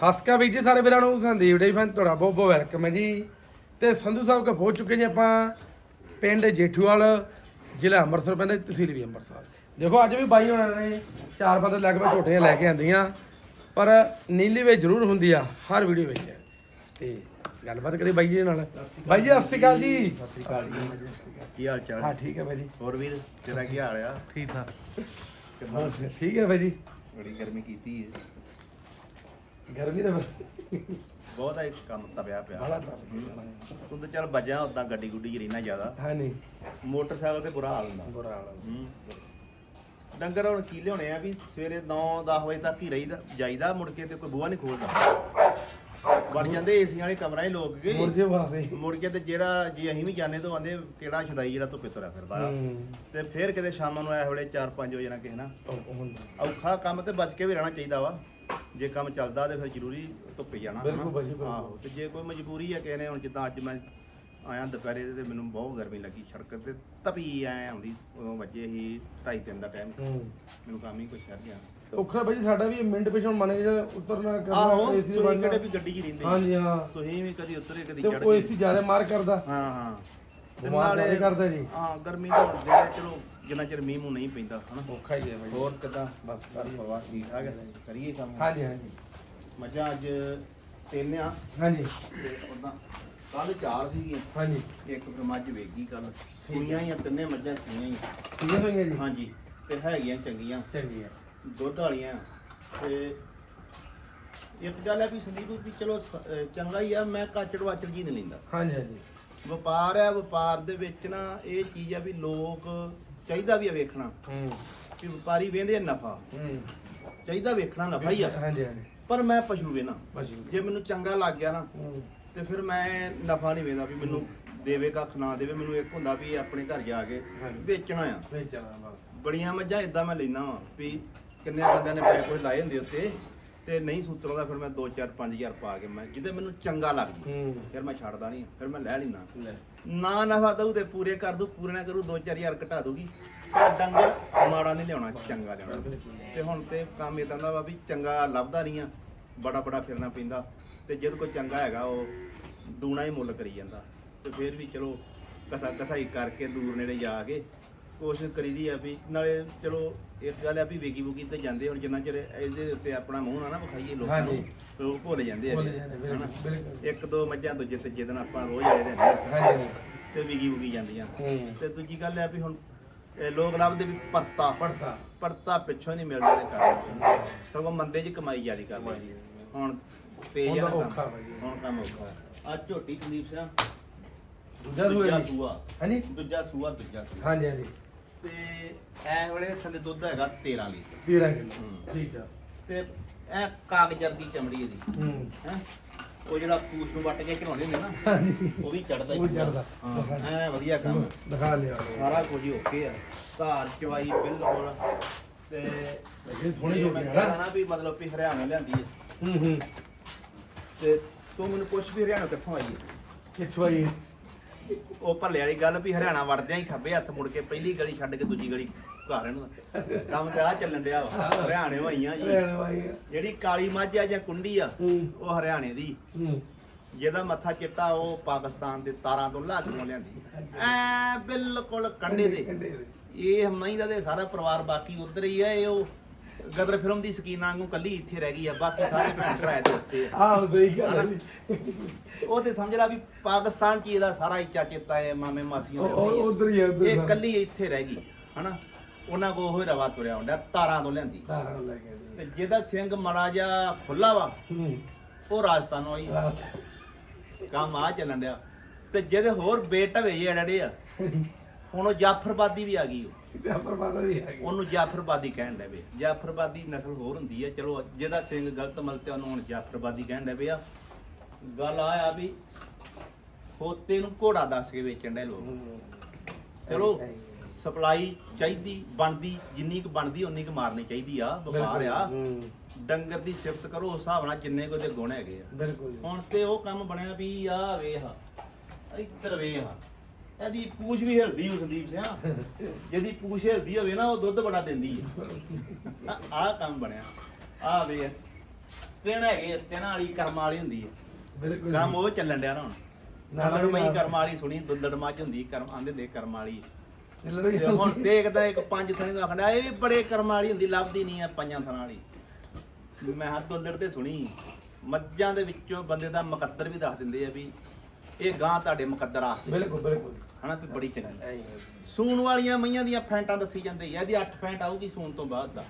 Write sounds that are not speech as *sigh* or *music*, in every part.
ਸਸਕਾ ਵੀਰ ਜੀ ਸਾਰੇ ਵੀਰਾਂ ਨੂੰ ਸੰਦੀਪ ਡੇ ਫੈਨ ਤੁਹਾਡਾ ਬਹੁਤ ਬਹੁਤ ਵੈਲਕਮ ਹੈ ਜੀ। ਤੇ ਸੰਧੂ ਸਾਹਿਬ ਕੋ ਪਹੁੰਚ ਚੁੱਕੇ ਜੀ ਆਪਾਂ ਪਿੰਡ ਜੇਠੂਵਾਲ ਜ਼ਿਲ੍ਹਾ ਅੰਮ੍ਰਿਤਸਰ ਪੈਂਦਾ ਤਹਿਸੀਲ ਵੀ ਅੰਮ੍ਰਿਤਸਰ। ਦੇਖੋ ਅੱਜ ਵੀ ਬਾਈ ਹੋਣਾ ਨੇ ਚਾਰ ਪੰਜ ਲਗਭਗ ਝੋਟੀਆਂ ਲੈ ਕੇ ਆਂਦੀਆਂ ਪਰ ਨੀਲੀ ਵੇ ਜ਼ਰੂਰ ਹੁੰਦੀ ਆ ਹਰ ਵੀਡੀਓ ਵਿੱਚ। ਤੇ ਗੱਲਬਾਤ ਕਰੀ ਬਾਈ ਜੀ ਨਾਲ। ਬਾਈ ਜੀ ਸਤਿ ਸ਼੍ਰੀ ਅਕਾਲ ਜੀ। ਸਤਿ ਸ਼੍ਰੀ ਅਕਾਲ ਜੀ। ਕੀ ਹਾਲ ਚਾਲ? ਹਾਂ ਠੀਕ ਹੈ ਬਾਈ ਜੀ। ਹੋਰ ਵੀਰ ਤੇਰਾ ਕੀ ਹਾਲ ਆ? ਠੀਕ ਠਾਕ। ਠੀਕ ਹੈ ਬਾਈ ਜੀ। ਬੜੀ ਗਰਮੀ ਕੀਤੀ ਹੈ। ਗਰਮੀ ਦਾ ਬਹੁਤ ਇੱਕ ਕੰਮ ਤਪਿਆ ਪਿਆ ਬੜਾ ਟ੍ਰੈਫਿਕ ਤੂੰ ਤਾਂ ਚੱਲ ਵੱਜਾ ਉਦਾਂ ਗੱਡੀ ਗੁੱਡੀ 'ਚ ਰਹਿਣਾ ਜ਼ਿਆਦਾ। ਹਾਂ ਨਹੀਂ। ਮੋਟਰਸਾਈਕਲ ਤੇ ਬੁਰਾ ਹਾਲ ਹੁੰਦਾ। ਬੁਰਾ ਹਾਲ ਹੂੰ। ਡੰਗਰ ਹੁਣ ਕੀ ਲਿਆਉਣੇ ਆ ਵੀ ਸਵੇਰੇ 9-10 ਵਜੇ ਤੱਕ ਹੀ ਰਹੀਦਾ ਜਾਈਦਾ ਮੁੜ ਕੇ ਤੇ ਕੋਈ ਬੂਹਾ ਨਹੀਂ ਖੋਲਦਾ। ਵੜ ਜਾਂਦੇ ਏਸੀਆਂ ਵਾਲੇ ਕਮਰਾ ਹੀ ਲੋਕ ਕੇ। ਮੁਰਜੇ ਵਾਸੇ ਮੁੜ ਕੇ ਤੇ ਜਿਹੜਾ ਜੇ ਅਸੀਂ ਵੀ ਜਾਣੇ ਤੋਂ ਆਂਦੇ ਕਿਹੜਾ ਛਦਾਈ ਜਿਹੜਾ ਧੁੱਪੇ ਤੁਰਿਆ ਫਿਰਦਾ। ਆ ਹੂੰ। ਤੇ ਫਿਰ ਕਿਤੇ ਸ਼ਾਮ ਨੂੰ ਇਹ ਵੇਲੇ 4-5 ਵਜੇ ਨਾ ਕਿਸੇ ਨਾ ਉਹ ਹੁੰਦਾ। ਔਖਾ ਕੰਮ ਤੇ ਬਚ ਕੇ ਵੀ ਰਹਿਣਾ ਚਾਹੀਦਾ ਵਾ। ਜੇ ਕੰਮ ਚੱਲਦਾ ਤੇ ਫਿਰ ਜ਼ਰੂਰੀ ਧੁੱਪੇ ਜਾਣਾ ਹਨਾ। ਬਿਲਕੁਲ ਭਾਈ, ਬਿਲਕੁਲ। ਆਹੋ ਤੇ ਜੇ ਕੋਈ ਮਜਬੂਰੀ ਹੈ ਕਿਸੇ ਨੇ ਹੁਣ ਜਿੱਦਾਂ ਅੱਜ ਮੈਂ ਆਇਆ ਦੁਪਹਿਰੇ ਤੇ ਮੈਨੂੰ ਬਹੁਤ ਗਰਮੀ ਲੱਗੀ ਸੜਕ ਤੇ ਤਪੀ ਐ ਆਉਂਦੀ ਉਦੋਂ ਵੱਜੇ ਸੀ 2:30 ਦਾ ਟਾਈਮ ਹੂੰ। ਮੈਨੂੰ ਕੰਮ ਹੀ ਕੁਛ ਛੱਡ ਗਿਆ। ਔਖਾ ਭਾਈ ਸਾਡਾ ਵੀ ਮਿੰਟ ਪਿਛੋਂ ਮੰਨ ਕੇ ਜੇ ਉਤਰਨਾ ਆਹੋ AC ਤੁਸੀਂ ਬਣਨਾ। ਕਿਹੜੇ ਵੀ ਗੱਡੀ 'ਚ ਰਹਿੰਦੇ ਹਾਂਜੀ ਹਾਂ? ਤੁਸੀਂ ਵੀ ਕਦੀ ਉਤਰੇ ਕਦੀ ਤੇ ਚੜ ਉਹ ਗਏ। ਏਸੀ ਜ਼ਿਆਦਾ ਮਾਰ ਕਰਦਾ। ਹਾਂ ਹਾਂ। ਤੇ ਬਿਮਾਰ ਨਾਲੇ ਕਰਦਾ ਜੀ? ਹਾਂ ਗਰਮੀ ਦਾ ਜਿਹੜਾ ਚਲੋ ਜਿੰਨਾ ਚਿਰ ਮੀਂਹ ਮੂੰਹ ਨਹੀਂ ਪੈਂਦਾ ਹਨਾ? ਔਖਾ ਹੀ ਹੈ ਭਾਈ ਹੋਰ ਕਿਦਾਂ? ਬਸ ਕਰ ਪਵਾ ਠੀਕ ਠਾਕ ਹੈ? ਕਰੀਏ ਕੰਮ? ਹਾਂਜੀ ਹਾਂਜੀ। ਮੱਝਾਂ ਅੱਜ ਤਿੰਨ ਆ। ਹਾਂਜੀ। ਤੇ ਉਦਾਂ ਕੱਲ ਚਾਰ ਸੀਗੀਆਂ। ਹਾਂਜੀ। ਇੱਕ ਫਿਰ ਮੱਝ ਵੇਗੀ ਕੱਲ ਸੂਈਆਂ ਹੀ ਆ ਤਿੰਨੇ ਮੱਝਾਂ ਸੂਈਆਂ ਹੀ ਆ। ਠੀਕ ਹੈ ਹੋਈਆਂ ਜੀ? ਹਾਂਜੀ ਤੇ ਹੈਗੀਆਂ ਚੰਗੀਆਂ। ਚੰਗੀ ਹੈ ਦੁੱਧ ਵਾਲੀਆਂ। ਤੇ ਇੱਕ ਗੱਲ ਹੈ ਵੀ ਸੰਦੀਪ ਵੀ ਚਲੋ ਸ- ਅਹ ਚੰਗਾ ਹੀ ਆ ਮੈਂ ਕਾਚੜ ਵਾਚੜ ਜੀ ਨਹੀਂ ਲੈਂਦਾ। ਹਾਂਜੀ ਹਾਂਜੀ। ਵਪਾਰ ਹੈ ਵਪਾਰ ਦੇ ਵਿੱਚ ਨਾ ਇਹ ਚੀਜ਼ ਆ ਵੀ ਲੋਕ ਚਾਹੀਦਾ ਵੀ ਆ ਵੇਖਣਾ। ਹੂੰ। ਵੀ ਵਪਾਰੀ ਵੇਂਦੇ ਨਫਾ। ਹੂੰ। ਚਾਹੀਦਾ ਵੇਖਣਾ ਨਫਾ ਹੀ ਆ। ਹਾਂਜੀ ਹਾਂਜੀ ਪਰ ਮੈਂ ਪਸ਼ੂ ਵੇਨਾ। ਬਸ ਜੇ ਮੈਨੂੰ ਚੰਗਾ ਲੱਗ ਗਿਆ ਨਾ ਹੂੰ। ਤੇ ਫਿਰ ਮੈਂ ਨਫਾ ਨਹੀਂ ਵੇਂਦਾ ਵੀ ਮੈਨੂੰ ਦੇਵੇ ਕੱਖ ਨਾ ਦੇਵੇ। ਮੈਨੂੰ ਇੱਕ ਹੁੰਦਾ ਵੀ ਆਪਣੇ ਘਰ ਜਾ ਕੇ। ਵੇਚਣਾ ਆ। ਬਸ। ਬੜੀਆਂ ਮੱਝਾਂ ਇਦਾਂ ਮੈਂ ਲੈਣਾ ਵਾ ਵੀ ਕਿੰਨੇ ਬੰਦਿਆਂ ਨੇ ਪੈਸੇ ਕੋਈ ਲਾਏ ਹੁੰਦੇ ਉੱਤੇ। ਤੇ ਨਹੀਂ ਸੂਤਰਾਂ ਦਾ ਫਿਰ ਮੈਂ 2 4 5000 ਪਾ ਕੇ ਮੈਂ ਜਿਹਦੇ ਮੈਨੂੰ ਚੰਗਾ ਲੱਗ ਜੇ। ਹੂੰ। ਫਿਰ ਮੈਂ ਛੱਡਦਾ ਨਹੀਂ ਫਿਰ ਮੈਂ ਲੈ ਲੈਣਾ ਨਾ ਨਫਾ ਦਊ ਤੇ ਪੂਰੇ ਕਰ ਦੂ ਪੂਰੇ ਨਾ ਕਰੂ 2 4000 ਘਟਾ ਦੂਗੀ ਪਰ ਡੰਗਰ ਮਾੜਾ ਨਹੀਂ ਲਿਆਉਣਾ ਚੰਗਾ ਲਿਆਉਣਾ। ਤੇ ਹੁਣ ਤੇ ਕੰਮ ਇਦਾਂ ਦਾ ਵਾ ਵੀ ਚੰਗਾ ਲੱਭਦਾ ਨਹੀਂ ਆ ਬੜਾ ਬੜਾ ਫਿਰਨਾ ਪੈਂਦਾ। ਤੇ ਜਦ ਕੋਈ ਚੰਗਾ ਹੈਗਾ ਉਹ ਦੂਣਾ ਹੀ ਮੁੱਲ ਕਰੀ ਜਾਂਦਾ। ਤੇ ਫਿਰ ਵੀ ਚਲੋ ਕਸਾ ਕਸਾਈ ਕਰਕੇ ਦੂਰ ਨੇੜੇ ਜਾ ਕੇ ਕੋਸ਼ਿਸ਼ ਕਰੀਦੀ ਆ ਵੀ ਨਾਲੇ ਚਲੋ ਇੱਕ ਗੱਲ ਆ ਵੀ ਵੇਗੀ ਵੂਗੀ ਤੇ ਜਾਂਦੇ ਹੁਣ ਜਿੰਨਾ ਚਿਰ ਇਹਦੇ ਉੱਤੇ ਆਪਣਾ ਮੂੰਹ ਨਾ ਨਾ ਵਿਖਾਈਏ ਲੋਕਾਂ ਨੂੰ ਹਾਂਜੀ। ਤੇ ਉਹ ਭੁੱਲ ਜਾਂਦੇ ਆ ਭੁੱਲ ਜਾਂਦੇ, ਬਿਲਕੁਲ, ਹਨਾ? ਬਿਲਕੁਲ। ਇੱਕ ਦੋ ਮੱਝਾਂ ਦੂਜੇ ਤੀਜੇ ਦਿਨ ਆਪਾਂ ਰੋਜ਼ ਆਏ ਦੇ ਨੇ ਹਾਂਜੀ। ਤੇ ਵਿਗੀ ਵੁਗੀ ਜਾਂਦੀਆਂ। ਹੂੰ। ਤੇ ਦੂਜੀ ਗੱਲ ਹੈ ਵੀ ਹੁਣ ਇਹ ਲੋਕ ਲੱਭਦੇ ਵੀ ਪਰਤਾ ਪੜਤਾ ਪਰਤਾ ਪਿੱਛੋਂ ਨਹੀਂ ਮਿਲਦਾ ਦੇ ਕਾਰਨ। ਸਗੋਂ ਮੰਦੇ ਜੀ ਕਮਾਈ ਜਿਆਦੀ ਕਰਦੇ ਹੁਣ ਤੇਜ਼ ਹੁਣ ਆ ਤਾਂ ਔਖਾ ਕੰਮ। ਹੁਣ ਕੰਮ ਔਖਾ। ਆ ਝੋਟੀ ਸੰਦੀਪ ਸਿੰਘ ਦੂਜਾ ਦੂਜਾ ਸੂਆ ਸੂਆ। ਹਾਂਜੀ। ਦੂਜਾ ਸੂਆ ਦੂਜਾ ਸੂਆ। ਹਾਂਜੀ ਹਾਂਜੀ। ਤੇ ਐ ਵੇਲੇ ਥੱਲੇ ਦੁੱਧ ਹੈਗਾ 13 ਲੀਟਰ। 13 ਕਿਲੋ। ਹੂੰ। ਠੀਕ ਆ। ਤੇ ਐ ਕਾਗਜ਼ਰ ਦੀ ਚਮੜੀ ਇਹਦੀ। ਹੂੰ। ਹੈ? ਉਹ ਜਿਹੜਾ ਪੂਛ ਨੂੰ ਵੱਟ ਕੇ ਘਿਰਾਉਂਦੇ ਹੁੰਦੇ ਨਾ ਹਾਂਜੀ। ਉਹ ਵੀ ਚੜਦਾ ਉਹ ਚੜ੍ਹਦਾ। ਹਾਂ ਐ ਵਧੀਆ ਕੰਮ ਹੈ। ਦਿਖਾ ਲਿਆ। ਸਾਰਾ ਕੁਝ ਹੀ ਓਕੇ ਆ। ਧਾਰ ਚਵਾਈ ਬਿਲਕੁਲ। ਤੇ ਇਹ ਸੋਹਣੀ ਇਹ ਜੋੜੀ ਮੈਂ ਨਾ। ਨਾ ਵੀ ਮਤਲਬ ਵੀ ਹਰਿਆਣਾ ਲਿਆਂਦੀ ਹੈ। ਹੂੰ ਹੂੰ। ਤੇ ਤੂੰ ਮੈਨੂੰ ਪੁੱਛ ਵੀ ਹਰਿਆਣਾ ਕਿੱਥੋਂ ਆਈ ਹੈ? ਕਿੱਥੋਂ ਆਈ ਉਹ ਭੱਲੇ ਵਾਲੀ ਗੱਲ ਵੀ ਹਰਿਆਣਾ ਵੜਦਿਆਂ ਹੀ ਖੱਬੇ ਹੱਥ ਮੁੜ ਕੇ ਪਹਿਲੀ ਗਲੀ ਛੱਡ ਕੇ ਦੂਜੀ ਗਲੀ ਘਰ ਨੂੰ ਕੰਮ ਤੇ ਆ ਚੱਲਣ ਡਿਆ ਵਾ। ਹਰਿਆਣੇ ਹੋਈਆਂ ਜੀ। ਜਿਹੜੀ ਕਾਲੀ ਮੱਝ ਆ ਜਾਂ ਕੁੰਡੀ ਆ ਉਹ ਹਰਿਆਣੇ ਦੀ। ਜਿਹਦਾ ਮੱਥਾ ਚਿੱਟਾ ਉਹ ਪਾਕਿਸਤਾਨ ਦੇ ਤਾਰਾਂ ਤੋਂ ਲਾ ਕੇ ਲਿਆਂਦੀ ਐ ਬਿਲਕੁਲ ਕੰਡੇ ਦੇ ਦੇ ਇਹ ਮਹੀਂ ਦਾ ਤੇ ਸਾਰਾ ਪਰਿਵਾਰ ਬਾਕੀ ਉਧਰ ਹੀ ਆ ਇਹ ਉਹ। ਗਦਰ ਫਿਲਮ ਦੀ ਸਕੀਨ ਵਾਂਗੂ ਕੱਲੀ ਇੱਥੇ ਰਹਿ ਗਈ ਆ ਬਾਕੀ ਸਾਰੇ ਭੈਣ ਭਰਾ ਇਹਦੇ ਉੱਤੇ ਆ ਆਹ ਸਹੀ ਗੱਲ ਹੈ ਜੀ। ਉਹ ਤੇ ਸਮਝ ਲਾ ਵੀ ਪਾਕਿਸਤਾਨ ਚ ਹੀ ਇਹਦਾ ਸਾਰਾ ਇੱਚਾ ਚੇਤਾ ਹੈ ਮਾਮੇ ਮਾਸੀਆਂ ਉਹ- ਉਹ- ਹੀ। ਉੱਧਰ ਹੀ ਆ, ਉੱਧਰ ਇਹ ਹੀ। ਕੱਲੀ ਇੱਥੇ ਰਹਿ ਗਈ ਹਨਾ ਉਹਨਾਂ ਕੋ ਉਹ ਰਵਾ ਤੁਰਿਆ ਹੁੰਦਾ ਤਾਰਾਂ ਤੋਂ ਲਿਆਂਦੀ ਤਾਰਾਂ ਲੈ ਕੇ। ਤੇ ਜਿਹਦਾ ਸਿੰਘ ਮੜਾ ਜਾ ਖੁੱਲਾ ਵਾ ਹੂੰ ਉਹ ਰਾਜਸਥਾਨੋਂ ਆਈ ਕੰਮ ਆ ਚੱਲਣ ਡਿਆ ਤੇ ਜਿਹਦੇ ਹੋਰ ਬੇਟਵੇ ਜੇ ਅੜੜੇ ਆ ਹੁਣ ਉਹ ਜਾਫਰਬਾਦੀ ਵੀ ਆ ਗਈ ਉਹ। ਪਤਾ ਵੀ ਹੈ ਉਹਨੂੰ ਜਾਫਰਬਾਦੀ ਕਹਿਣ ਲੱਗੇ ਜਾਫਰਬਾਦੀ ਨਸਲ ਹੋਰ ਹੁੰਦੀ ਹੈ ਚਲੋ ਜਿਹਦਾ ਸਿੰਘ ਗਲਤ ਮਲਤੇ ਉਹਨੂੰ ਹੁਣ ਜਾਫਰਬਾਦੀ ਕਹਿਣ ਲੱਗੇ ਆ। ਗੱਲ ਆ ਆ ਵੀ ਖੋਤੇ ਨੂੰ ਘੋੜਾ ਦੱਸ ਕੇ ਵੇਚਣ ਦੇ ਲੋਕ। ਚਲੋ ਸਪਲਾਈ ਚਾਹੀਦੀ ਬਣਦੀ ਜਿੰਨੀ ਕੁ ਬਣਦੀ ਉਨੀ ਕੁ ਮਾਰਨੀ ਚਾਹੀਦੀ ਆ। ਵਪਾਰ ਆ। ਹੂੰ। ਡੰਗਰ ਦੀ ਸਿਫਤ ਕਰੋ ਉਸ ਹਿਸਾਬ ਨਾਲ ਜਿੰਨੇ ਕੋ ਦੇ ਗੁਣ ਹੈਗੇ ਆ। ਬਿਲਕੁਲ। ਹੁਣ ਤੇ ਉਹ ਕੰਮ ਬਣਿਆ ਵੀ ਆ ਵੇਖ। ਇੱਧਰ ਵੇਖ। ਇਹਦੀ ਪੂਛ ਵੀ ਹਿਲਦੀ ਹੋ ਸੰਦੀਪ ਸਿਆ। ਜਿਹਦੀ ਪੂਛ ਹਿਲਦੀ ਹੋਵੇ ਨਾ ਉਹ ਦੁੱਧ ਬੜਾ ਦਿੰਦੀ ਹੈ ਆਹ ਕੰਮ ਬਣਿਆ। ਆ ਵੇਖ ਤਿੰਨ ਹੈਗੇ ਤਿੰਨਾਂ ਵਾਲੀ ਕਰਮ ਵਾਲੀ ਹੁੰਦੀ ਹੈ ਕੰਮ ਉਹ ਚੱਲਣ ਡਿਆ ਨਾ ਹੁਣ। ਨਾਲ ਨਾਲ ਮੈਂ ਨਾਲ। ਕਰਮ ਵਾਲੀ ਸੁਣੀ ਦੁੱਲੜ ਮੱਝ ਹੁੰਦੀ ਕਰਮ ਆਂਦੇ ਦੇ ਕਰਮ ਵਾਲੀ। ਤੇ ਹੁਣ ਦੇਖਦਾ ਇੱਕ ਪੰਜ ਥਾਂ ਦਾ ਆਖਣਾ ਇਹ ਵੀ ਬੜੇ ਕਰਮ ਵਾਲੀ ਹੁੰਦੀ ਲੱਭਦੀ ਨਹੀਂ ਆ ਪੰਜਾਂ ਥਾਂ ਵਾਲੀ। ਮੈਂ ਹੱਥ ਦੁੱਲੜ ਤੇ ਸੁਣੀ। ਮੱਝਾਂ ਦੇ ਵਿੱਚੋਂ ਬੰਦੇ ਦਾ ਮੁਕੱਦਰ ਵੀ ਦੱਸ ਦਿੰਦੇ ਆ ਵੀ ਇਹ ਗਾਂ ਤੁਹਾਡੇ ਮੁਕੱਦਰ ਆ ਬਿਲਕੁਲ ਬਿਲਕੁਲ। ਹਨਾ ਵੀ ਬੜੀ ਚੰਗੀ। ਐਂ ਹੀ ਹੈ। ਸੂਣ ਵਾਲੀਆਂ ਮਈਆਂ ਦੀਆਂ ਫੈਂਟਾਂ ਦੱਸੀ ਜਾਂਦੇ ਆ ਇਹਦੀ 8 ਫੈਂਟ ਆਊਗੀ ਸੂਣ ਤੋਂ ਬਾਅਦ ਦਾ।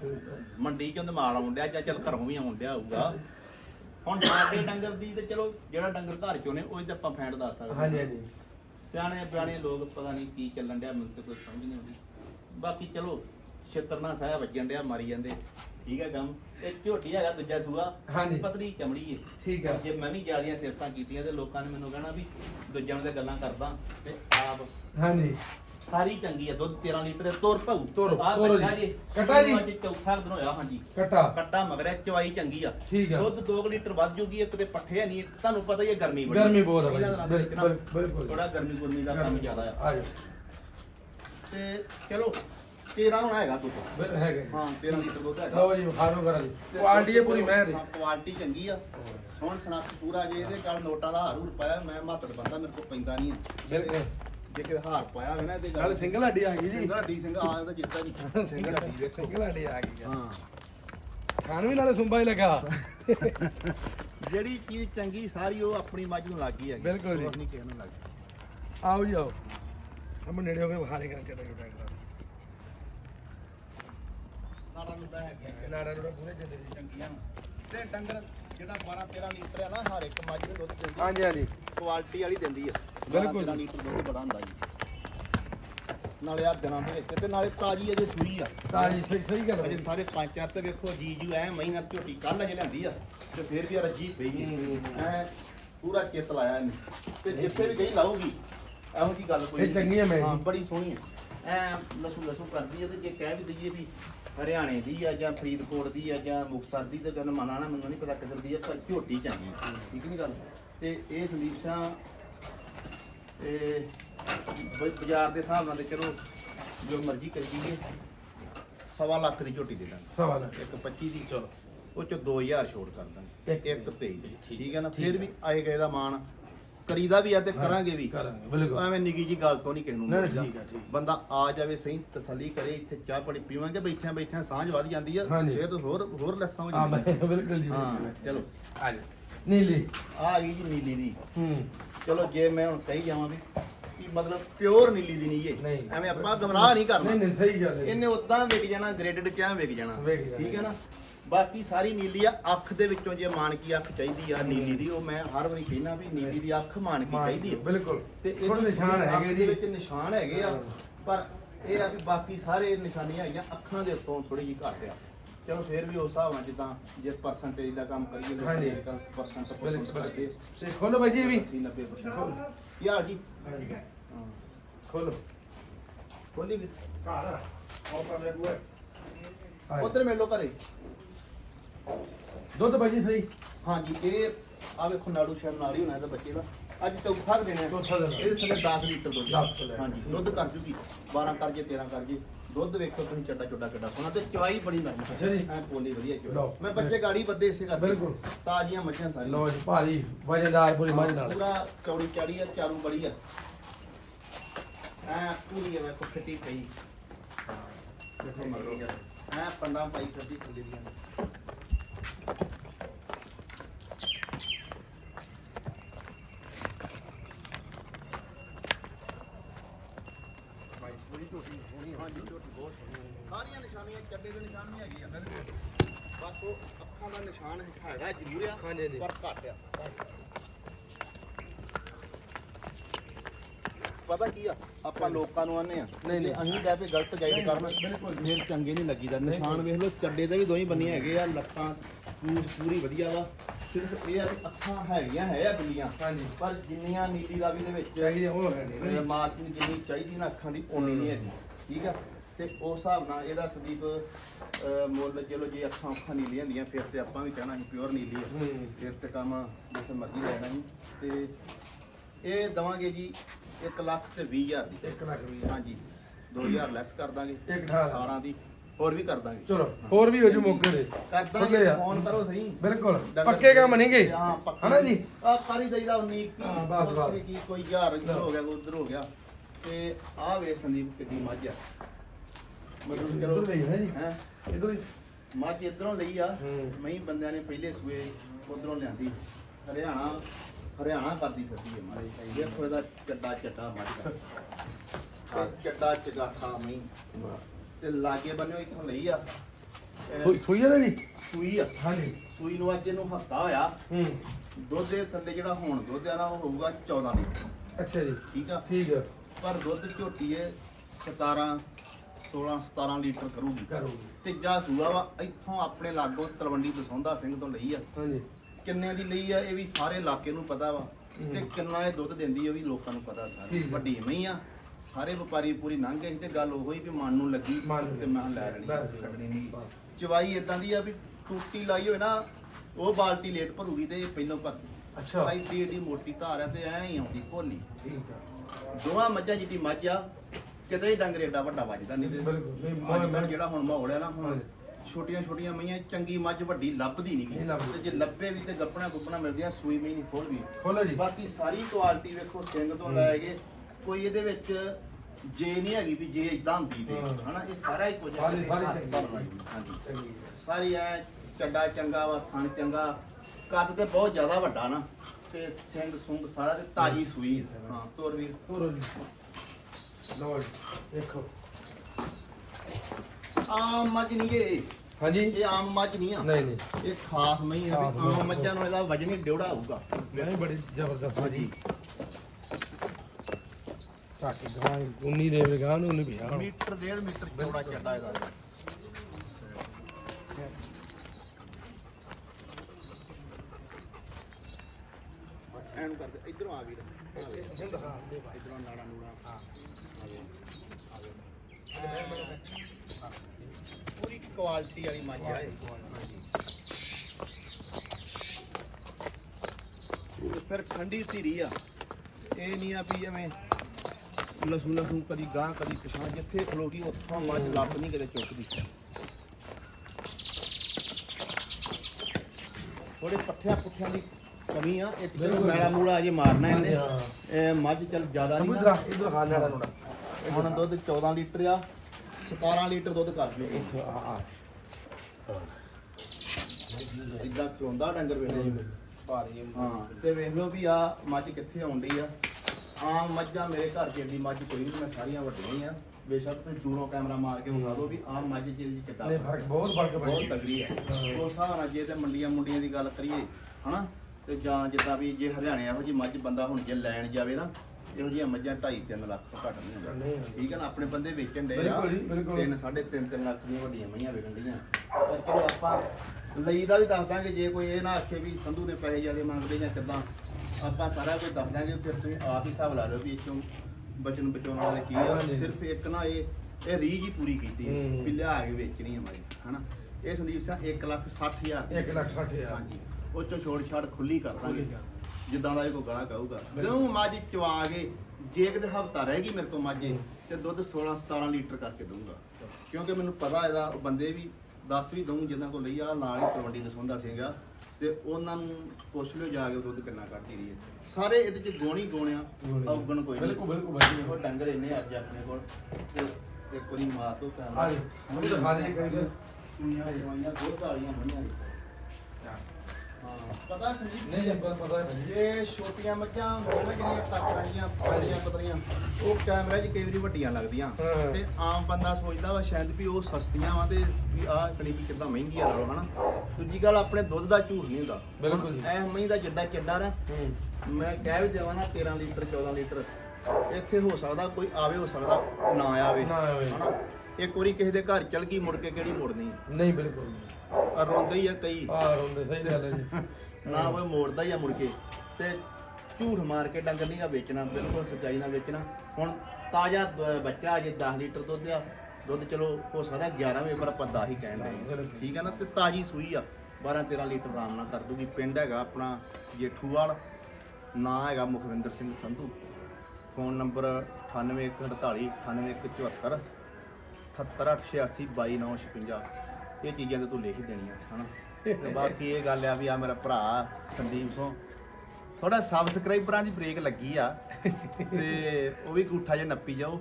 ਮੰਡੀ ਚੋਂ ਤੇ ਮਾਲ ਆਉਣ ਡਿਆ ਜਾਂ ਚੱਲ ਘਰੋਂ ਵੀ ਆਉਣ ਡਿਆ ਹੋਊਗਾ। ਹੁਣ ਸਾਡੇ ਡੰਗਰ ਦੀ ਤੇ ਚਲੋ ਜਿਹੜਾ ਡੰਗਰ ਘਰ ਚੋਂ ਨੇ ਉਹ ਤੇ ਆਪਾਂ ਫੈਂਟ ਦੱਸ ਸਕਦੇ ਹਾਂਜੀ ਹਾਂਜੀ। ਸਿਆਣੇ ਬਿਆਣੇ ਲੋਕ ਪਤਾ ਨਹੀਂ ਕੀ ਚੱਲਣ ਡਿਆ ਮੈਨੂੰ ਤੇ ਕੋਈ ਸਮਝ ਨਹੀਂ ਆਉਂਦੀ। ਬਾਕੀ ਚਲੋ ਛਿੱਤਰ ਨਾਲ ਸਾਇਆ ਵੱਜਣ ਡਿਆ ਮਾਰੀ ਜਾਂਦੇ। ਠੀਕ ਹੈ ਕੰਮ? ਤੇ ਝੋਟੀ ਹੈਗਾ ਦੂਜਾ ਸੂਆ ਹਾਂਜੀ। ਪਤਲੀ ਚਮੜੀ ਹੈ ਠੀਕ ਹੈ। ਜੇ ਮੈਂ ਵੀ ਜਿਆਦੀਆਂ ਸਿਫਤਾਂ ਕੀਤੀਆਂ ਤੇ ਲੋਕਾਂ ਨੇ ਮੈਨੂੰ ਕਹਿਣਾ ਵੀ ਦੂਜਿਆਂ ਦੇ ਗੱਲਾਂ ਕਰਦਾ ਤੇ ਆਪ ਹਾਂਜੀ। ਸਾਰੀ ਚੰਗੀ ਆ ਦੁੱਧ 13 ਲੀਟਰ ਹੈ, ਤੁਰ ਪਊ। ਤੁਰ, ਆਹ ਤੁਰ ਬੱਚਾ ਜੀ। ਜੀ। ਕੱਟਾ ਜੀ? ਅੱਜ ਚੌਥਾ ਦਿਨ ਹੋਇਆ ਹਾਂਜੀ। ਕਟਾ। ਕੱਟਾ ਮਗਰ ਹੈ, ਚਵਾਈ ਚੰਗੀ ਆ। ਠੀਕ ਆ। ਦੁੱਧ 2 ਲੀਟਰ ਵੱਧ ਜੂਗੀ ਇੱਕ ਤੇ ਪੱਠੇ ਨਹੀਂ ਤੁਹਾਨੂੰ ਪਤਾ ਹੀ ਹੈ ਗਰਮੀ ਬੜੀ। ਗਰਮੀ ਬਹੁਤ ਆ ਇਹਨਾਂ ਦਿਨਾਂ ਦੇ ਬਾਈ ਵਿੱਚ ਨਾ ਬਿਲਕੁਲ ਬਿਲਕੁਲ। ਥੋੜਾ ਗਰਮੀ ਗੁਰਮੀ ਦਾ ਕੰਮ ਜ਼ਿਆਦਾ ਆ। ਆ ਤੇ ਚਲੋ 13 ਹੋਣਾ ਹੈਗਾ ਦੁੱਧ। ਬਿਲ ਹੈਗਾ ਜੀ। ਹਾਂ 13 ਲੀਟਰ ਦੁੱਧ ਹੈਗਾ। ਲਓ ਜੀ ਹਾਰੋ ਕਰਾ ਜੀ ਕੁਆਲਿਟੀ ਹੈ ਪੂਰੀ ਮੈਂ ਦੀ। ਹਾਂ, ਕੁਆਲਿਟੀ ਚੰਗੀ ਆ। ਸੋਹਣ ਸਨਾਖ ਪੂਰਾ ਜੇ ਇਹਦੇ ਕੱਲ ਨੋਟਾਂ ਦਾ ਹਾਰ ਹੂਰ ਪਾਇਆ ਮੈਂ ਮਾਤੜ ਬੰਦਾ ਮੇਰੇ ਕੋਲ ਪੈਂਦਾ ਨਹੀਂ ਬਿਲਕੁਲ। ਜੇ ਕਿ ਹਾਰ ਪਾਇਆ ਹੋਵੇ ਨਾ ਇਹਦੇ ਨਾਲ ਸਿੰਗਲ ਹੱਡੀ ਆ ਗਈ ਜੀ। ਸਿੰਗਲ ਡੀ ਸਿੰਘ ਆ ਤਾਂ ਜਿੱਤਾ ਨਹੀਂ ਸਿੰਗਲ ਡੀ ਵੇਖੋ। ਸਿੰਗਲ ਹੱਡੀ ਆ ਗਈ ਆ। ਹਾਂ। ਖਾਣ ਵੀ ਨਾਲੇ ਸੁੰਬਾ ਹੀ ਲਗਾ। *laughs* ਜਿਹੜੀ ਚੀਜ਼ ਚੰਗੀ ਸਾਰੀ ਉਹ ਆਪਣੀ ਮੱਝ ਨੂੰ ਲੱਗੀ ਹੈਗੀ। ਬਿਲਕੁਲ ਜੀ। ਹੋਰ ਨਹੀਂ ਕਿਸੇ ਨੂੰ ਲੱਗੀ ਆਓ ਜੀ ਆਓ। ਹਮ ਨੇੜੇ ਹੋ ਕੇ ਵਿਖਾਲੇ ਕਰਨ ਚੱਲੇ ਜੀ ਹੈਗਾ। ਨਾੜਾ ਨੂੰ ਪੂਰੇ ਜਿੰਦੇ ਜੀ ਚੰਗੀਆਂ। ਤੇ ਡੰਗਰ ਜਿਹੜਾ 12 13 ਲੀਟਰ ਆ ਨਾ ਹਰ ਇੱਕ ਮੱਝ ਦੇ ਦੁੱਧ ਦਿੰਦੀ ਹਾਂਜੀ ਹਾਂਜੀ। ਕੁਆਲਿਟੀ ਵਾਲੀ ਦਿੰਦੀ ਆ। ਬਿਲਕੁਲ 12 ਲੀਟਰ ਦੁੱਧ ਬੜਾ ਹੁੰਦਾ ਜੀ। ਨਾਲੇ ਆ ਦਿਨਾਂ ਦੇ ਵਿੱਚ ਤੇ ਨਾਲੇ ਤਾਜੀ ਅਜੇ ਸੂਈ ਆ। ਤਾਜੀ ਸਹੀ ਸਹੀ ਗੱਲ ਅਜੇ ਹੈ ਸਾਰੇ ਪੰਜ ਚਾਰ ਤੇ ਵੇਖੋ ਜੀਜੂ ਐ ਮਹੀਂ ਨਾਲ ਝੋਟੀ ਕੱਲ ਅਜੇ ਲੈਂਦੀ ਆ ਤੇ ਫੇਰ ਵੀ ਰੱਜੀ ਪਈ ਹੂੰ, ਐ ਪੂਰਾ ਚਿੱਤ ਲਾਇਆ ਇਹਨੇ। ਤੇ ਜਿੱਥੇ ਵੀ ਗਈ ਲਾਊਗੀ ਇਹੋ ਜੀ ਗੱਲ ਕੋਈ ਚੰਗੀ ਮੈਂ ਹਾਂ। ਬੜੀ ਸੋਹਣੀ ਆ। ਐ ਲਸੂ ਲਸੂ ਕਰਦੀ ਆ ਤੇ ਜੇ ਕਹਿ ਵੀ ਦਈਏ ਵੀ ਹਰਿਆਣੇ ਦੀ ਆ ਜਾਂ ਫਰੀਦਕੋਟ ਦੀ ਆ ਜਾਂ ਮੁਕਤਸਰ ਦੀ ਤੇ ਗੱਲ ਮਨਾ ਨਾ ਮੈਨੂੰ ਨਹੀਂ ਪਤਾ ਕਿੱਧਰ ਦੀ ਆ ਪਰ ਝੋਟੀ ਆ। ਠੀਕ ਨਹੀਂ ਗੱਲ? ਤੇ ਇਹ ਸੰਦੀਪ ਤੇ ਬ- ਬਾਜ਼ਾਰ ਦੇ ਹਿਸਾਬ ਨਾਲ ਤੇ ਚਲੋ ਜੋ ਮਰਜ਼ੀ ਕਰੀ ਜਾਈਏ ਸਵਾ ਲੱਖ ਦੀ ਝੋਟੀ ਦੇ ਦਾਂਗੇ। ਸਵਾਲ ਹੈ ਇੱਕ 25 ਦੀ ਚਲੋ। ਉਹ ਚ 2000 ਛੋੜ ਕਰ ਦਾਂਗੇ। ਇੱਕ- ਇੱਕ 23 ਠੀਕ। ਹੈ ਨਾ? ਫਿਰ ਵੀ ਆਏ ਗਏ ਦਾ ਮਾਣ ਕਰੀਦਾ ਵੀ ਆ ਤੇ ਕਰਾਂਗੇ ਵੀ ਕਰਾਂਗੇ ਬਿਲਕੁਲ ਐਵੇਂ ਨਿੱਕੀ ਜੀ ਗੱਲ ਤੋਂ ਨਹੀਂ ਕਿਸੇ ਨੂੰ ਨਹੀਂ, ਮੁੜੀਦਾ। ਠੀਕ ਆ, ਠੀਕ। ਬੰਦਾ ਆ ਜਾਵੇ ਸਹੀ ਤਸੱਲੀ ਕਰੇ ਇੱਥੇ ਚਾਹ ਪਾਣੀ ਪੀਵਾਂਗੇ ਬੈਠਿਆਂ ਬੈਠਿਆਂ ਸਾਂਝ ਵੱਧ ਜਾਂਦੀ ਆ ਹਾਂਜੀ। ਇਹ ਤਾਂ ਹੋਰ ਹੋਰ ਲੱਸਾਂ ਹੋ ਜਾਂਦੀਆਂ ਬਿਲਕੁਲ ਜੀ ਹਾਂ। ਚਲੋ ਆ ਜਾ ਨੀਲੀ ਆ ਆ ਗਈ ਜੀ ਨੀਲੀ ਦੀ ਹੂੰ ਚਲੋ ਜੇ ਮੈਂ ਹੁਣ ਕਹੀ ਜਾਵਾਂ ਵੀ ਕਿ ਮਤਲਬ ਪਿਓਰ ਨੀਲੀ ਦੀ ਨਹੀਂ ਨਹੀਂ। ਇਹ ਐਵੇਂ ਆਪਾਂ ਗਮਰਾਹ ਨਹੀਂ ਕਰਨਾ। ਨਹੀਂ ਨਹੀਂ ਸਹੀ ਗੱਲ ਹੈ ਇਹਨੇ ਉਦਾਂ ਵਿਕ ਜਾਣਾ ਗ੍ਰੇਡਡ ਕਿਆ ਵਿਕ ਜਾਣਾ। ਵਿਕ ਜਾਣਾ। ਠੀਕ ਹੈ ਨਾ? ਬਾਕੀ ਸਾਰੀ ਨੀਲੀ ਆ ਅੱਖ ਦੇ ਵਿੱਚੋਂ ਜੇ ਮਾਨਕੀ ਅੱਖ ਚਾਹੀਦੀ ਆ ਨੀਲੀ ਦੀ ਉਹ ਮੈਂ ਹਰ ਵਾਰੀ ਕਹਿਣਾ ਵੀ ਨੀਲੀ ਦੀ ਅੱਖ ਮਾਨਕੀ ਚਾਹੀਦੀ ਹੈ ਬਿਲਕੁਲ। ਤੇ ਥੋੜੇ ਇਹਦੀ ਨਿਸ਼ਾਨ ਹੈਗੇ ਜੀ। ਵਿੱਚ ਨਿਸ਼ਾਨ ਹੈਗੇ ਆ। ਪਰ ਇਹ ਆ ਵੀ ਬਾਕੀ ਸਾਰੇ ਨਿਸ਼ਾਨੀਆਂ ਹੈਗੀਆਂ ਅੱਖਾਂ ਦੇ ਉੱਤੋਂ ਥੋੜੀ ਜਿਹੀ ਘੱਟ ਆ। ਚਲੋ ਫਿਰ ਵੀ ਉਸ ਹਿਸਾਬ ਨਾਲ ਜਿੱਦਾਂ ਜੇ ਪਰਸੈਂਟੇਜ ਦਾ ਕੰਮ ਕਰੀਏ ਹਾਂਜੀ। ਪਰਸੈਂਟ ਬਿਲਕੁਲ। ਤੇ ਖੋਲੋ ਬਾਈ ਜੀ ਇਹ ਵੀ। 80 90% ਕੀ ਹਾਲ ਜੀ ਹਾਂ ਖੋਲੋ। ਖੋਲੀ ਵੀ। ਘਰ ਆਓ ਕਰ ਲੈ ਬੂਏ ਉਧਰ ਮਿਲੋ ਘਰੇ। ਦੁੱਧ ਬਾਈ ਜੀ ਸਹੀ। ਹਾਂਜੀ ਇਹ ਆ ਵੇਖੋ ਨਾੜੂ ਨਾਲ ਹੀ ਹੋਣਾ ਇਹਦਾ ਬੱਚੇ ਦਾ। ਅੱਜ ਚੌਥਾ ਕੁ ਦਿਨ ਹੈ ਚੌਥਾ ਦਿਨ। ਇਹਦੇ ਥੱਲੇ 10 ਲੀਟਰ ਦੁੱਧ। 10 ਤੋਂ ਲੈ। ਹਾਂਜੀ ਦੁੱਧ ਕਰ ਜੂਗੀ 12 ਕਰ ਜੇ 13 ਕਰ ਜੇ। ਦੁੱਧ ਵੇਖੋ ਤੁਸੀਂ ਚੱਡਾ ਚੱਡਾ ਕਿੱਡਾ ਸੋਹਣਾ ਤੇ ਚਵਾਈ ਬੜੀ ਨਰਮ ਅੱਛਾ ਜੀ। ਐ ਪੋਲੀ ਵਧੀਆ ਚਵਾਈ ਲਓ। ਮੈਂ ਬੱਚੇ ਗਾੜੀ ਬੱਦੇ ਇਸੇ ਕਰਕੇ। ਬਿਲਕੁਲ। ਤਾਜ਼ੀਆਂ ਮੱਝਾਂ ਸਾਰੀਆਂ। ਲੋ ਜੀ ਭਾਰੀ ਵਜਨਦਾਰ ਪੂਰੀ ਮੱਝ ਨਾਲ। ਪੂਰਾ ਚੌੜੀ ਚਾੜੀ ਆ ਚਾਰੂ ਬੜੀ ਆ। ਐ ਪੂਰੀ ਆ ਵੇਖੋ ਫਿੱਟੀ ਪਈ। ਦੇਖੋ ਮਗਰੋਂ। ਐ ਪੰਡਾਂ ਪਾਈ ਫਿਰਦੀ ਥੱਲੇ ਦੀਆਂ। ਹਾਂਜੀ ਝੋਟੀ ਬਹੁਤ ਸੋਹਣੀ ਆ। ਸਾਰੀਆਂ ਨਿਸ਼ਾਨੀਆਂ ਚੱਡੇ ਦੇ ਨਿਸ਼ਾਨ ਨਹੀਂ ਹੈਗੇ ਆ। ਬਸ ਉਹ ਅੱਖਾਂ ਦਾ ਨਿਸ਼ਾਨ ਹੈਗਾ ਜ਼ਰੂਰ ਆ ਹਾਂਜੀ, ਹਾਂਜੀ। ਪਰ ਘੱਟ ਆ। ਪਤਾ ਕੀ ਆ? ਆਪਾਂ ਲੋਕਾਂ ਨੂੰ ਆਨੇ ਆ। ਨਹੀਂ, ਅਸੀਂ ਲੈ ਕੇ ਗਲਤ ਗਾਈਡ ਕਰਨ। ਬਿਲਕੁਲ। ਫੇਰ ਚੰਗੇ ਨਹੀਂ ਲੱਗੀਦਾ। ਨਿਸ਼ਾਨ ਵੇਖ ਲਓ ਚੱਡੇ ਦੇ ਵੀ ਦੋਈ ਬੰਨੇ ਹੈਗੇ ਆ ਲੱਤਾਂ ਪੂਛ ਪੂਰੀ ਵਧੀਆ ਵਾ। ਸਿਰਫ ਇਹ ਆ ਵੀ ਅੱਖਾਂ ਹੈਗੀਆਂ ਹੈ ਬਿੱਲੀਆਂ ਹਾਂਜੀ। ਪਰ ਜਿੰਨੀਆਂ ਨੀਲੀ ਰਾਵੀ ਦੇ ਵਿੱਚ ਚਾਹੀਦੀ ਹੈ ਨਹੀਂ ਮਾਰਕਿੰਗ ਜਿੰਨੀ ਚਾਹੀਦੀ ਨਾ ਅੱਖਾਂ ਦੀ ਓਨੀ ਨਹੀਂ ਹੈਗੀ। ਠੀਕ ਆ? ਤੇ ਉਸ ਹਿਸਾਬ ਨਾਲ ਇਹਦਾ ਸੰਦੀਪ ਅਹ, ਮੁੱਲ ਚਲੋ ਜੇ ਅੱਖਾਂ ਅੱਖਾਂ ਨੀਲੀਆਂ ਹੁੰਦੀਆਂ ਫਿਰ ਤੇ ਆਪਾਂ ਵੀ ਕਹਿਣਾ ਸੀ ਪਿਓਰ ਨੀਲੀ ਹੂੰ। ਫਿਰ ਤੇ ਕੰਮ ਜਿੱਥੇ ਮਰਜ਼ੀ ਲੈਣਾ ਜੀ ਤੇ ਇਹ ਦਵਾਂਗੇ ਜੀ 1 ਲੱਖ ਤੇ 20 ਹਜ਼ਾਰ ਦੀ। 1 ਲੱਖ ਵੀ ਹਾਂਜੀ। 2000 ਲੈਸ ਕਰ ਦਾਂਗੇ। ਇੱਕ ਅਠਾਰਾਂ। 18 ਦੀ। ਹੋਰ ਵੀ ਕਰ ਦਾਂਗੇ। ਚਲੋ ਹੋਰ ਵੀ ਹੋ ਜੂ ਮੌਕੇ ਦੇ ਕਰ ਖੁੱਲੇ ਦਾਂਗੇ ਆ। ਫੋਨ ਕਰੋ ਸਹੀ। ਬਿਲਕੁਲ ਪੱਕੇ ਕੰਮ ਨਹੀਂਗੇ। ਹਾਂ ਪੱਕੇ। ਹਨਾ ਜੀ? ਆ ਸਾਰੀ ਦਈ ਦਾ 19 ਹਾਂ, ਬਸ, ਬਸ। ਕੀ ਕੀ ਕੋਈ ਹਜ਼ਾਰ ਇੱਧਰ ਹੋ ਗਿਆ ਕੋਈ ਉੱਧਰ ਹੋ ਗਿਆ। ਤੇ ਆਹ ਵੇ ਸੰਦੀਪ ਕਿੱਡੀ ਮੱਝ ਆ। ਮਤਲਬ ਚਲੋ ਇੱਧਰ ਲਈ ਹੈ ਜੀ। ਹੈ? ਇਧਰ ਹੀ। ਮੱਝ ਇਧਰੋਂ ਲਈ ਆ। ਹੂੰ। ਮਈ ਬੰਦਿਆਂ ਨੇ ਪਹਿਲੇ ਸੂਏ ਉਧਰੋਂ ਲਿਆਂਦੀ। ਹਰਿਆਣਾ ਹਰਿਆਣਾ ਕਰਦੀ ਫਿਰਦੀ ਹੈ ਮਾਰੇ ਦੇਖੋ ਇਹਦਾ ਚੱਡਾ ਚੱਡਾ ਮੱਝ ਦਾ। ਤੇ ਚੱਡਾ ਚਗਾਠਾ ਮਈ ਤੇ ਲਾਗੇ ਬੰਨਿਓ ਇੱਥੋਂ ਲਈ ਆ। ਇਹ ਸੂਈ ਸੂਈ ਹੈ ਨਾ ਜੀ? ਸੂਈ ਆ। ਹਾਂਜੀ। ਸੂਈ ਨੂੰ ਅੱਜ ਇਹਨੂੰ ਹਫਤਾ ਹੋਇਆ। ਹੂੰ। ਦੁੱਧ ਦੇ ਥੱਲੇ ਜਿਹੜਾ ਹੁਣ ਦੁੱਧ ਆ ਨਾ ਉਹ ਹੋਊਗਾ 14 ਲੀਟਰ। ਅੱਛਾ ਜੀ। ਠੀਕ ਆ? ਠੀਕ ਪਰ ਦੁੱਧ ਝੋਟੀ ਹੈ 17 16 17 ਲੀਟਰ ਕਰੂਗੀ। ਕਰੋ ਤੀਜਾ ਸੂਆ ਵਾ ਇੱਥੋਂ ਆਪਣੇ ਲਾਗੋਂ ਤਲਵੰਡੀ ਦਸੌਂਦਾ ਸਿੰਘ ਤੋਂ ਲਈ ਆ। ਹਾਂਜੀ। ਕਿੰਨੇ ਦੀ ਲਈ ਆ ਇਹ ਵੀ ਸਾਰੇ ਇਲਾਕੇ ਨੂੰ ਪਤਾ ਵਾ। ਤੇ ਕਿੰਨਾ ਇਹ ਦੁੱਧ ਦਿੰਦੀ ਆ ਉਹ ਵੀ ਲੋਕਾਂ ਨੂੰ ਪਤਾ ਸਾਰਾ। ਠੀਕ ਆ। ਵੱਡੀ ਨਹੀਂ ਆ। ਸਾਰੇ ਵਪਾਰੀ ਪੂਰੀ ਲੰਘ ਗਏ ਸੀ ਤੇ ਗੱਲ ਉਹੀ ਵੀ ਮਨ ਨੂੰ ਲੱਗੀ ਤੇ ਮੈਂ ਲੈ ਲੈਣੀ ਆ। ਛੱਡਣੀ ਨਹੀਂ। ਚਵਾਈ ਇਦਾਂ ਦੀ ਆ ਵੀ ਟੂਟੀ ਲਾਈ ਹੋਵੇ ਨਾ ਉਹ ਬਾਲਟੀ ਲੇਟ ਭਰੂਗੀ ਤੇ ਪਹਿਲਾਂ ਭਰ ਦੂ ਅੱਛਾ। ਭਾਈ ਦੀ ਏਡੀ ਮੋਟੀ ਧਾਰ ਆ ਤੇ ਐ ਹੀ ਆਉਂਦੀ ਭੋਲੀ। ਠੀਕ ਆ। ਦੋਵਾਂ ਮੱਝਾਂ ਆ ਕਿਤੇ ਹੀ ਡੰਗਰ ਏਡਾ ਵੱਡਾ ਵੱਜਦਾ ਨਹੀਂ ਤੇ ਬਿਲਕੁਲ ਜਿਹੜਾ ਹੁਣ ਮਾਹੌਲ ਹੈ ਨਾ ਹੁਣ। ਛੋਟੀਆਂ ਛੋਟੀਆਂ ਮਈਆਂ ਚੰਗੀ ਮੱਝ ਵੱਡੀ ਲੱਭਦੀ ਨਹੀਂ। ਤੇ ਜੇ ਲੱਭੇ ਵੀ ਤੇ ਗੱਪਣਾ ਗੁੱਪਣਾ ਮਿਲਦੀਆਂ ਸੂਈ ਮਈ ਨਹੀਂ ਖੋਲਦੀ ਖੋਲੋ ਜੀ। ਬਾਕੀ ਸਾਰੀ ਕੁਆਲਿਟੀ ਵੇਖੋ ਸਿੰਘ ਤੋਂ ਲੈ ਕੇ ਕੋਈ ਇਹਦੇ ਵਿੱਚ ਜੇ ਨਹੀਂ ਹੈਗੀ ਵੀ ਜੇ ਇਦਾਂ ਹੁੰਦੀ ਤੇ ਹਾਂ। ਹਨਾ ਇਹ ਸਾਰਾ ਹੀ ਕੁਝ ਹੈ। ਸਾਰੀ- ਸਾਰੀ ਹੱਥ ਚੰਗੀ। ਧਰਨ ਵਾਲੀ। ਹਾਂਜੀ। ਚੰਗੀ ਸਾਰੀ ਐ ਚੱਡਾ ਚੰਗਾ ਵਾ ਥਣ ਚੰਗਾ। ਕੱਦ ਤੇ ਬਹੁਤ ਜ਼ਿਆਦਾ ਵੱਡਾ ਨਾ ਤੇ ਸਿੰਘ ਸੁੰਗ ਸਾਰਾ ਤੇ ਤਾਜੀ ਸੂਈ ਹਾਂ। ਤੋਰ ਵੀਰ। ਤੋਰੋ ਜੀ। ਲਓ ਜੀ ਦੇਖੋ। ਆਮ ਮੱਝ ਨਹੀਂ ਜੇ ਹਾਂਜੀ। ਇਹ ਆਮ ਮੱਝ ਨਹੀਂ ਆ। ਨਹੀਂ ਨਹੀਂ। ਇਹ ਖਾਸ ਨਹੀਂ ਹੈ ਖਾਸ ਵੀ ਨਹੀਂ। ਆਮ ਮੱਝਾਂ ਨੂੰ ਇਹਦਾ ਵਜਨ ਹੀ ਡੇਢਾ ਹੋਊਗਾ ਨਹੀਂ ਬੜੀ ਜ਼ਬਰਦਸਤ। ਹੈ ਜੀ ਗਾਂ ਉਨੀ ਦੇ ਗਾਂ ਨੂੰ ਨਹੀਂ ਪਿਆ ਮੀਟਰ, ਡੇਢ ਮੀਟਰ ਚੌੜਾ ਚੱਡਾ ਇਹਦਾ। ਐਨ ਕਰਦੇ ਇਧਰੋਂ ਆ ਵੀਰ। ਇਧਰੋਂ ਨਾੜਾ ਨੂੜਾ। ਹਾਂ ਪੂਰੀ ਕੁਆਲਿਟੀ ਵਾਲੀ ਮੱਝ ਆ। ਇਹ ਫਿਰ ਖੰਡੀ ਧੀਰੀ ਆ। ਇਹ ਨਹੀਂ ਆ ਵੀ ਐਵੇਂ ਲਸੂ ਲਸੂ ਕਦੀ ਗਾਂ ਕਦੀ ਪਿਛਾਂ ਜਿੱਥੇ ਖਲੋਗੀ ਉੱਥੋਂ ਮੱਝ ਲੱਭ ਨਹੀਂ ਕਿਤੇ ਚੁੱਕਦੀ। ਥੋੜੇ ਪੱਠਿਆਂ ਪੁੱਠਿਆਂ ਦੀ ਕਮੀ ਆ ਸਿਰਫ ਮੈਲਾ ਮੂਲਾ ਅਜੇ ਮਾਰਨਾ ਇਹਨੇ। ਇਹ ਮੱਝ ਚੱਲ ਜ਼ਿਆਦਾ ਨਹੀਂ ਇਧਰ। ਇਧਰ ਹਾਂ ਨਾੜਾ ਨੂੜਾ ਹੁਣ ਦੁੱਧ 14 ਲੀਟਰ ਆ 17 ਲੀਟਰ ਦੁੱਧ ਕਰ ਲੂਗੀ ਆ ਆ ਇਦਾਂ ਖਲੋਂਦਾ ਡੰਗਰ ਵੇਲੇ। ਭਾਰੀ ਹਾਂ ਤੇ ਵੇਖ ਲਓ ਵੀ ਆ ਮੱਝ ਕਿੱਥੇ ਆਉਂਦੀ ਆ। ਆਮ ਮੱਝਾਂ ਮੇਰੇ ਘਰ ਚ ਏਡੀ ਮੱਝ ਕੋਈ ਨਹੀਂ ਮੈਂ ਸਾਰੀਆਂ ਵੱਡੀਆਂ ਹੀ ਆ। ਬੇਸ਼ੱਕ ਤੁਸੀਂ ਦੂਰੋਂ ਕੈਮਰਾ ਮਾਰ ਕੇ ਵਿਖਾ ਦਿਓ ਵੀ ਆਮ ਮੱਝ ਚ ਜੀ ਕਿੱਦਾਂ ਨਹੀਂ ਫ਼ਰਕ ਬਹੁਤ ਫ਼ਰਕ ਪੈ ਬਹੁਤ ਤਗੜੀ ਹੈ। ਉਸ ਹਿਸਾਬ ਨਾਲ ਜੇ ਤੇ ਮੰਡੀਆਂ ਮੁੰਡੀਆਂ ਦੀ ਗੱਲ ਕਰੀਏ ਹਨਾ ਤੇ ਜਾਂ ਜਿੱਦਾਂ ਵੀ ਜੇ ਹਰਿਆਣੇ ਇਹੋ ਜੀ ਮੱਝ ਬੰਦਾ ਹੁਣ ਜੇ ਲੈਣ ਜਾਵੇ ਨਾ ਇਹੋ ਜਿਹੀਆਂ ਮੱਝਾਂ 2.5 3 ਲੱਖ ਤੋਂ ਘੱਟ ਨਹੀਂ ਹੁੰਦਾ। ਠੀਕ ਹੈ ਨਾ ਆਪਣੇ ਬੰਦੇ ਵੇਚਣ ਦੇ ਆ ਬਿਲਕੁਲ ਜੀ, ਬਿਲਕੁਲ। 3 3.5 3 ਲੱਖ ਦੀਆਂ ਵੱਡੀਆਂ ਮਈਆਂ ਵਿਕਣ ਡੀਆਂ ਪਰ ਚਲੋ ਆਪਾਂ ਲਈ ਦਾ ਵੀ ਦੱਸ ਦਾਂਗੇ ਜੇ ਕੋਈ ਇਹ ਨਾ ਆਖੇ ਵੀ ਸੰਧੂ ਨੇ ਪੈਸੇ ਜ਼ਿਆਦਾ ਮੰਗਦੇ ਜਾਂ ਕਿੱਦਾਂ ਆਪਾਂ ਸਾਰਾ ਕੁਝ ਦੱਸ ਦਾਂਗੇ ਫਿਰ ਤੁਸੀਂ ਆਪ ਹੀ ਹਿਸਾਬ ਲਾ ਲਓ ਵੀ ਇਹ ਚੋਂ ਬਚਨ ਬਚਾਉਣ ਵਾਲੇ ਕੀ ਆ ਹਾਂਜੀ। ਸਿਰਫ ਇੱਕ ਨਾ ਇਹ ਇਹ ਰੀਜ ਹੀ ਪੂਰੀ ਕੀਤੀ ਹੈ ਹੂੰ। ਵੀ ਲਿਆ ਕੇ ਵੇਚਣੀ ਹੈ ਮਾਈ ਹਨਾ ਇਹ ਸੰਦੀਪ ਸਿੰਘ 1 ਲੱਖ 60 ਹਜ਼ਾਰ 1 ਲੱਖ 60 ਹਜ਼ਾਰ ਹਾਂਜੀ ਉਹ ਚੋਂ ਛੋੜ ਛਾੜ ਖੁੱਲੀ ਕਰ ਦਾਂਗੇ ਖੁੱਲੀ ਕਰ। ਜਿੱਦਾਂ ਦਾ ਇਹ ਕੋਈ ਗਾਹਕ ਆਊਗਾ। ਜਦੋਂ ਮੱਝ ਚਵਾ ਕੇ ਜੇ ਕਿਤੇ ਹਫਤਾ ਰਹਿ ਗਈ ਮੇਰੇ ਤੋਂ ਮੱਝੇ ਤੇ ਦੁੱਧ 16 17 ਲੀਟਰ ਕਰਕੇ ਦਊਂਗਾ। ਕਿਉਂਕਿ ਮੈਨੂੰ ਪਤਾ ਇਹਦਾ ਉਹ ਬੰਦੇ ਵੀ ਦੱਸ ਵੀ ਦਊਂ ਜਿੱਦਾਂ ਕੋਲ ਲਈ ਆ ਨਾਲ ਹੀ ਤਲਵੰਡੀ ਦਸੁੰਦਾ ਸੀਗਾ। ਤੇ ਉਹਨਾਂ ਨੂੰ ਪੁੱਛ ਲਿਓ ਜਾ ਕੇ ਦੁੱਧ ਕਿੰਨਾ ਕੱਢਦੀ ਰਹੀ ਹੈ ਸਾਰੇ ਇਹਦੇ ਚ ਗੋਣੀ ਗੋਣਿਆ ਗੋਣੀ। ਔਗਣ ਕੋਈ ਨਹੀਂ। ਬਿਲਕੁਲ ਬਿਲਕੁਲ ਬਾਈ ਦੇਖੋ ਡੰਗਰ ਇੰਨੇ ਅੱਜ ਆਪਣੇ ਕੋਲ ਤੇ ਇੱਕ ਵਾਰੀ ਮਾਰ ਜੀ ਹੁਣ ਵੀ ਦਿਖਾ ਦੇ। ਕਰੀ ਸੂਈਆਂ ਸਵਾਈਆਂ ਦੁੱਧ ਵਾਲੀਆਂ ਬਣੀਆਂ ਨੇ। ਹਾਂ ਪਤਾ ਸੰਜੀਤ ਨਹੀਂ ਆਪਾਂ ਪਤਾ ਹੈ ਜੀ ਜੇ ਛੋਟੀਆਂ ਮੱਝਾਂ ਹੋਣ ਜਿਹੜੀਆਂ ਤੱਕ ਰਹੀਆਂ ਪਤਲੀਆਂ ਪਤਲੀਆਂ ਉਹ ਕੈਮਰੇ 'ਚ ਕਈ ਵਾਰੀ ਵੱਡੀਆਂ ਲੱਗਦੀਆਂ। ਹਾਂ। ਤੇ ਆਮ ਬੰਦਾ ਸੋਚਦਾ ਵਾ ਸ਼ਾਇਦ ਵੀ ਉਹ ਸਸਤੀਆਂ ਵਾ ਤੇ ਵੀ ਆਹ ਕਲੀਪੀ ਕਿੱਦਾਂ ਮਹਿੰਗੀ ਆ ਲੋ ਹਨਾ? ਦੂਜੀ ਗੱਲ ਆਪਣੇ ਦੁੱਧ ਦਾ ਝੂਠ ਨਹੀਂ ਹੁੰਦਾ। ਬਿਲਕੁਲ ਜੀ। ਐ ਮਹੀਂ ਦਾ ਜਿੱਡਾ ਚੱਡਾ ਹੂੰ। ਮੈਂ ਕਹਿ ਵੀ ਦੇਵਾਂ ਨਾ 13 ਲੀਟਰ 14 ਲੀਟਰ ਇੱਥੇ ਹੋ ਸਕਦਾ ਕੋਈ ਆਵੇ ਹੋ ਸਕਦਾ ਨਾ ਆਵੇ ਨਾ ਆਵੇ। ਹਨਾ? ਇੱਕ ਵਾਰੀ ਕਿਸੇ ਦੇ ਘਰ ਚਲ ਗਈ ਮੁੜ ਕੇ ਕਿਹੜੀ ਮੁੜਨੀ? ਨਹੀਂ ਬਿਲਕੁਲ। ਆ ਰੋਂਦੇ ਹੀ ਆ ਕਈ। ਆ ਰੋਂਦੇ ਸਹੀ ਗੱਲ ਹੈ ਜੀ। *laughs* ਨਾ ਉਹ ਮੋੜਦਾ ਹੀ ਆ ਮੁੜ ਕੇ। ਤੇ ਝੂਠ ਮਾਰ ਕੇ ਡੰਗਰ ਨਹੀਂ ਗਾ ਵੇਚਣਾ ਬਿਲਕੁਲ ਸੱਚਾਈ ਨਾਲ ਵੇਚਣਾ। ਹੁਣ ਤਾਜ਼ਾ ਦ- ਬੱਚਾ ਅਜੇ 10 ਲੀਟਰ ਦੁੱਧ ਆ ਦੁੱਧ ਚਲੋ ਹੋ ਸਕਦਾ 11 ਵੇ ਪਰ ਆਪਾਂ 10 ਹੀ ਕਹਿਣ ਦੇ ਠੀਕ ਹੈ ਨਾ ਤੇ ਤਾਜ਼ੀ ਸੂਈ ਆ। 12 13 ਲੀਟਰ ਆਰਾਮ ਨਾਲ ਕਰ ਦੂਗੀ। ਪਿੰਡ ਹੈਗਾ ਆਪਣਾ ਜੇਠੂਵਾਲ ਨਾਂ ਹੈਗਾ ਮੁਖਵਿੰਦਰ ਸਿੰਘ ਸੰਧੂ। ਫੋਨ ਨੰਬਰ 9848 98174 78886 22956 ਇਹ ਚੀਜ਼ਾਂ ਤੇ ਤੂੰ ਲਿਖ ਹੀ ਦੇਣੀਆਂ ਹਨਾ? ਤੇ ਬਾਕੀ ਇਹ ਗੱਲ ਆ ਵੀ ਆ ਮੇਰਾ ਭਰਾ ਸੰਦੀਪ ਸੋ। ਥੋੜਾ ਸਬਸਕ੍ਰਾਈਬਰਾਂ ਦੀ ਬ੍ਰੇਕ ਲੱਗੀ ਆ ਤੇ ਉਹ ਵੀ ਗੂਠਾ ਜਿਹਾ ਨੱਪੀ ਜਾਓ।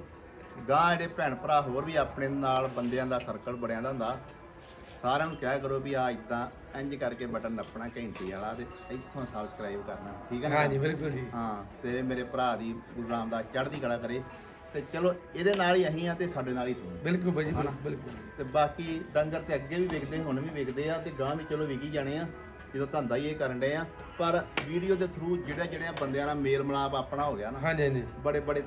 ਗਾਂ ਜਿਹੜੇ ਭੈਣ ਭਰਾ ਹੋਰ ਵੀ ਆਪਣੇ ਨਾਲ ਬੰਦਿਆਂ ਦਾ ਸਰਕਲ ਬਣਿਆ ਦਾ ਹੁੰਦਾ ਸਾਰਿਆਂ ਨੂੰ ਕਿਹਾ ਕਰੋ ਵੀ ਆ ਇਦਾਂ ਇੰਜ ਕਰਕੇ ਬਟਨ ਨੱਪਣਾ ਘੰਟੀ ਵਾਲਾ ਤੇ ਇੱਥੋਂ ਸਬਸਕ੍ਰਾਈਬ ਕਰਨਾ ਠੀਕ ਹੈ ਨਾ? ਹਾਂਜੀ ਬਿਲਕੁਲ ਜੀ। ਹਾਂ ਤੇ ਮੇਰੇ ਭਰਾ ਦੀ ਗੁਰੂ ਰਾਮਦਾਸ ਚੜ੍ਹਦੀ ਕਲਾ ਕਰੇ। ਤੇ ਚਲੋ ਇਹਦੇ ਨਾਲ ਹੀ ਅਸੀਂ ਆ ਤੇ ਸਾਡੇ ਨਾਲ ਹੀ ਤੂੰ ਬਿਲਕੁਲ ਬਾਈ ਜੀ ਬਿਲਕੁਲ। ਤੇ ਬਾਕੀ ਡੰਗਰ ਤੇ ਅੱਗੇ ਵੀ ਵਿਕਦੇ ਹੁਣ ਵੀ ਵਿਕਦੇ ਆ ਤੇ ਗਾਂ ਵੀ ਚਲੋ ਵਿਕੀ ਜਾਣੇ ਆ ਜਦੋਂ ਧੰਦਾ ਹੀ ਇਹ ਕਰਨ ਡਏ ਆ। ਪਰ ਵੀਡੀਓ ਦੇ ਥਰੂ ਜਿਹੜੇ ਜਿਹੜੇ ਬੰਦਿਆਂ ਨਾਲ ਮੇਲ ਮਿਲਾਪ ਆਪਣਾ ਹੋ ਗਿਆ ਨਾ। ਹਾਂਜੀ ਹਾਂਜੀ। ਬੜੇ ਬੜੇ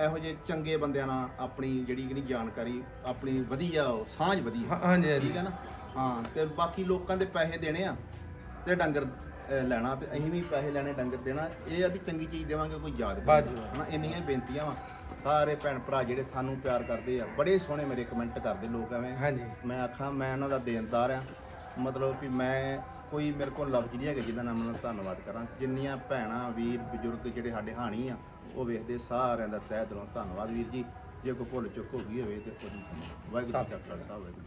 ਇਹੋ ਜਿਹੇ ਚੰਗੇ ਬੰਦਿਆਂ ਨਾਲ ਆਪਣੀ ਜਿਹੜੀ ਕਿ ਜਾਣਕਾਰੀ ਆਪਣੀ ਵਧੀਆ ਉਹ ਸਾਂਝ ਵਧੀਆ। ਹਾਂ- ਹਾਂਜੀ ਹਾਂਜੀ। ਠੀਕ ਹੈ ਨਾ? ਹਾਂ ਤੇ ਬਾਕੀ ਲੋਕਾਂ ਦੇ ਪੈਸੇ ਦੇਣੇ ਆ ਤੇ ਡੰਗਰ ਅਹ, ਲੈਣਾ ਤੇ ਅਸੀਂ ਵੀ ਪੈਸੇ ਲੈਣੇ ਡੰਗਰ ਦੇਣਾ ਇਹ ਆ ਵੀ ਚੰਗੀ ਚੀਜ਼ ਦੇਵਾਂਗੇ ਕੋਈ ਯਾਦ ਬਾਜੀ। ਹਨਾ ਇੰਨੀਆਂ ਹੀ ਬੇਨਤੀਆਂ ਵਾ। ਸਾਰੇ ਭੈਣ ਭਰਾ ਜਿਹੜੇ ਸਾਨੂੰ ਪਿਆਰ ਕਰਦੇ ਆ ਬੜੇ ਸੋਹਣੇ ਮੇਰੇ ਕਮੈਂਟ ਕਰਦੇ ਲੋਕ ਐਵੇਂ। ਹਾਂਜੀ। ਮੈਂ ਆਖਾਂ ਮੈਂ ਉਹਨਾਂ ਦਾ ਦੇਣਦਾਰ ਆ। ਮਤਲਬ ਕਿ ਮੈਂ ਕੋਈ ਮੇਰੇ ਕੋਲ ਲਫ਼ਜ਼ ਨਹੀਂ ਹੈਗੇ ਜਿਹਦਾ ਨਾਮ ਨਾਲ ਧੰਨਵਾਦ ਕਰਾਂ। ਜਿੰਨੀਆਂ ਭੈਣਾਂ ਵੀਰ ਬਜ਼ੁਰਗ ਜਿਹੜੇ ਸਾਡੇ ਹਾਣੀ ਆ ਉਹ ਵੇਖਦੇ ਸਾਰਿਆਂ ਦਾ ਤਹਿ ਦਿਲੋਂ ਧੰਨਵਾਦ ਵੀਰ ਜੀ। ਜੇ ਕੋਈ ਭੁੱਲ ਚੁੱਕ ਹੋ ਗਈ ਹੋਵੇ ਤੇ ਉਹਦੀ ਵਾਹਿਗੁਰੂ ਜੀ ਕਾ ਖਾਲਸਾ ਵਾਹਿਗੁਰੂ ਜੀ ਕੀ ਫਤਿਹ।